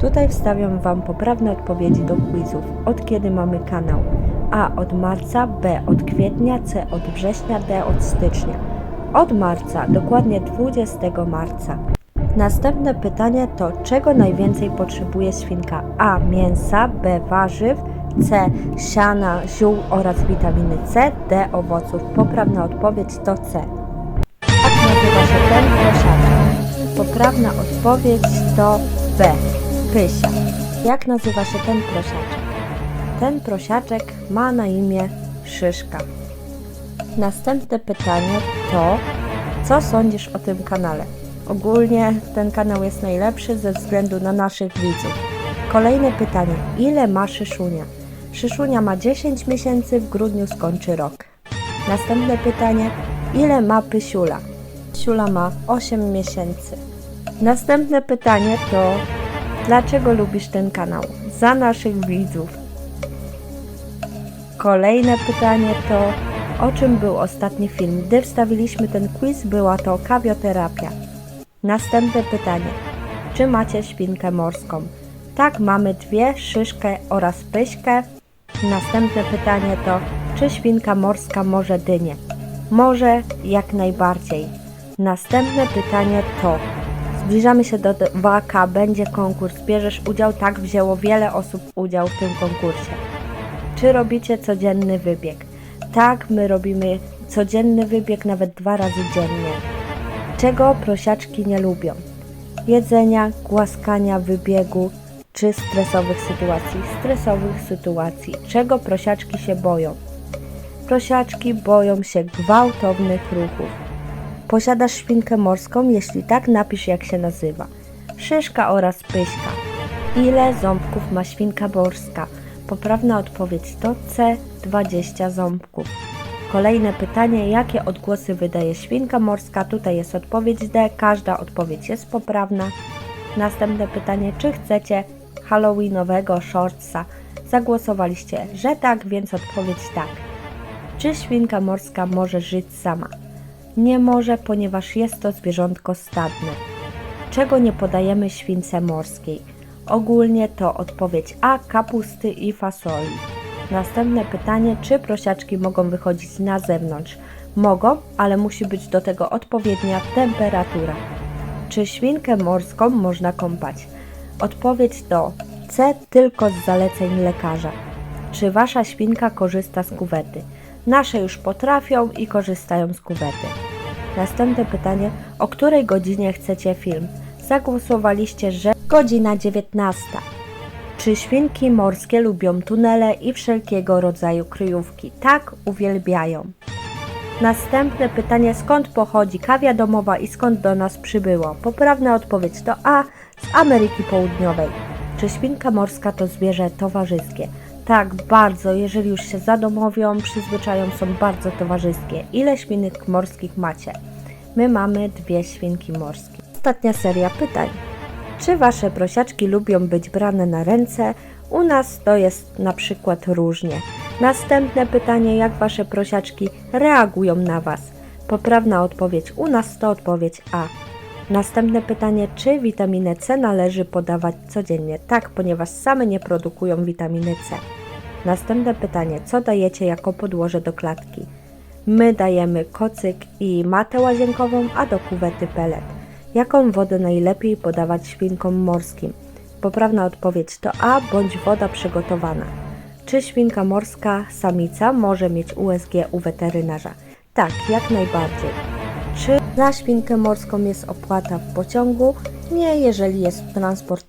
Tutaj wstawiam Wam poprawne odpowiedzi do quizów. Od kiedy mamy kanał? A od marca, B od kwietnia, C od września, D od stycznia. Od marca, dokładnie 20 marca. Następne pytanie to czego najwięcej potrzebuje świnka? A. Mięsa, B. Warzyw, C. Siana, ziół oraz witaminy C, D. Owoców. Poprawna odpowiedź to C. Jak nazywa się ten prosiaczek? Poprawna odpowiedź to B. Pysia. Jak nazywa się ten prosiaczek? Ten prosiaczek ma na imię Szyszka. Następne pytanie to co sądzisz o tym kanale? Ogólnie ten kanał jest najlepszy ze względu na naszych widzów. Kolejne pytanie. Ile ma Szyszunia? Szyszunia ma 10 miesięcy, w grudniu skończy rok. Następne pytanie. Ile ma Pysiula? Pysiula ma 8 miesięcy. Następne pytanie to dlaczego lubisz ten kanał? Za naszych widzów. Kolejne pytanie to o czym był ostatni film? Gdy wstawiliśmy ten quiz, była to kawioterapia. Następne pytanie. Czy macie świnkę morską? Tak, mamy dwie, szyszkę oraz pyśkę. Następne pytanie to, czy świnka morska może dynię? Może, jak najbardziej. Następne pytanie to, zbliżamy się do waka, będzie konkurs, bierzesz udział? Tak, wzięło wiele osób udział w tym konkursie. Czy robicie codzienny wybieg? Tak, my robimy codzienny wybieg nawet dwa razy dziennie. Czego prosiaczki nie lubią? Jedzenia, głaskania, wybiegu czy stresowych sytuacji? Stresowych sytuacji. Czego prosiaczki się boją? Prosiaczki boją się gwałtownych ruchów. Posiadasz świnkę morską? Jeśli tak, napisz jak się nazywa. Szyszka oraz pyśka. Ile ząbków ma świnka morska? Poprawna odpowiedź to C. 20 ząbków. Kolejne pytanie, jakie odgłosy wydaje świnka morska? Tutaj jest odpowiedź D, każda odpowiedź jest poprawna. Następne pytanie, czy chcecie halloweenowego shortsa? Zagłosowaliście, że tak, więc odpowiedź tak. Czy świnka morska może żyć sama? Nie może, ponieważ jest to zwierzątko stadne. Czego nie podajemy śwince morskiej? Ogólnie to odpowiedź A, kapusty i fasoli. Następne pytanie, czy prosiaczki mogą wychodzić na zewnątrz? Mogą, ale musi być do tego odpowiednia temperatura. Czy świnkę morską można kąpać? Odpowiedź to C tylko z zaleceń lekarza. Czy wasza świnka korzysta z kuwety? Nasze już potrafią i korzystają z kuwety. Następne pytanie, o której godzinie chcecie film? Zagłosowaliście, że godzina 19. Czy świnki morskie lubią tunele i wszelkiego rodzaju kryjówki? Tak, uwielbiają. Następne pytanie, skąd pochodzi kawia domowa i skąd do nas przybyło? Poprawna odpowiedź to A, z Ameryki Południowej. Czy świnka morska to zwierzę towarzyskie? Tak, bardzo. Jeżeli już się zadomowią, przyzwyczają, są bardzo towarzyskie. Ile świnek morskich macie? My mamy dwie świnki morskie. Ostatnia seria pytań. Czy wasze prosiaczki lubią być brane na ręce? U nas to jest na przykład różnie. Następne pytanie, jak wasze prosiaczki reagują na was? Poprawna odpowiedź u nas to odpowiedź A. Następne pytanie, czy witaminę C należy podawać codziennie? Tak, ponieważ same nie produkują witaminy C. Następne pytanie, co dajecie jako podłoże do klatki? My dajemy kocyk i matę łazienkową, a do kuwety pelet. Jaką wodę najlepiej podawać świnkom morskim? Poprawna odpowiedź to A bądź woda przygotowana. Czy świnka morska samica może mieć USG u weterynarza? Tak, jak najbardziej. Czy za świnkę morską jest opłata w pociągu? Nie, jeżeli jest transportem.